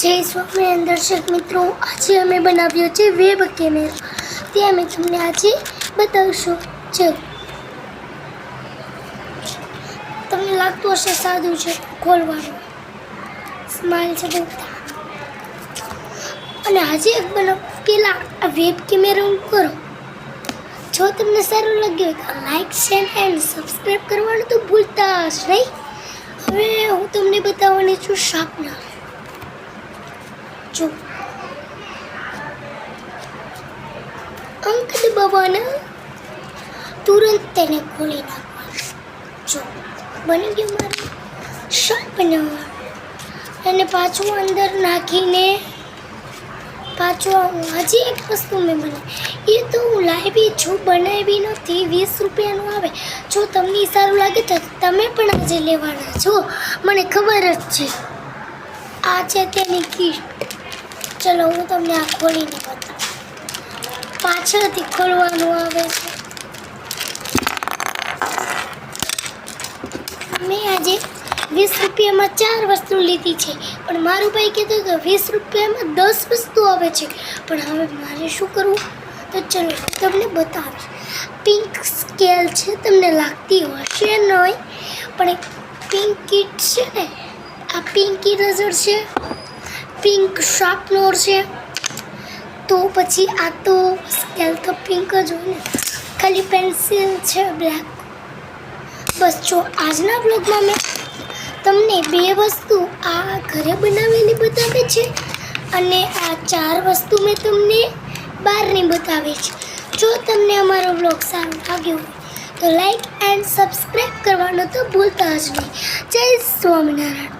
જય સ્વામિનારાયણ દર્શક મિત્રો, આજે અમે બનાવ્યો છે વેબ કેમેરો. તે અમે તમને આજે બતાવશું. ચલો તમને લાગતું હશે સાદું છે ખોલવાનું સ્માઇલ છે બધા અને આજે એક બનાવ પેલા આ વેબ કેમેરો કરો. જો તમને સારું લાગ્યું હોય તો લાઈક શેર એન્ડ સબસ્ક્રાઈબ કરવાનું તો ભૂલતા જ નહીં. હવે હું તમને બતાવવાની છું શાર્પનર જો અંક દબાવવાના તુરંત તેને ખોલી નાખવાનું. જો, બની ગયું મારું શાર્પનર અને પાછું અંદર નાખીને પાછું હજી એક વસ્તુ મેં બનાવી એ તો હું લાવી છું, બનાવી નથી. વીસ રૂપિયાનું આવે. જો તમને સારું લાગે તો તમે પણ આજે લેવાના છો. મને ખબર જ છે. આ છે તેની કીટ ચલો, હું તમને આ ખોલીને બતાવું. પાછળથી ખોલવાનું આવે છે. મેં આજે વીસ રૂપિયામાં ચાર વસ્તુ લીધી છે. પણ મારું ભાઈ કહેતું કે વીસ રૂપિયામાં દસ વસ્તુ આવે છે. પણ હવે મારે શું કરવું? તો ચલો તમને બતાવીશ. પિંક સ્કેલ છે, તમને લાગતી હશે નહીં, પણ એક પિંક કીટ છે ને, આ પિંકી રઝર છે પિંક શાર્પનર છે. તો પછી આ તો સ્કેલ તો પિંક જ હોય ખાલી પેન્સિલ છે બ્લેક બસ જો આજના બ્લોગમાં મેં તમને બે વસ્તુ આ ઘરે બનાવેલી બતાવી છે અને આ ચાર વસ્તુ મેં તમને બહારની બતાવી છે. જો તમને અમારો બ્લોગ સારો લાગ્યો તો લાઈક એન્ડ સબસ્ક્રાઈબ કરવાનું તો ભૂલતા જ નહીં. જય સ્વામિનારાયણ.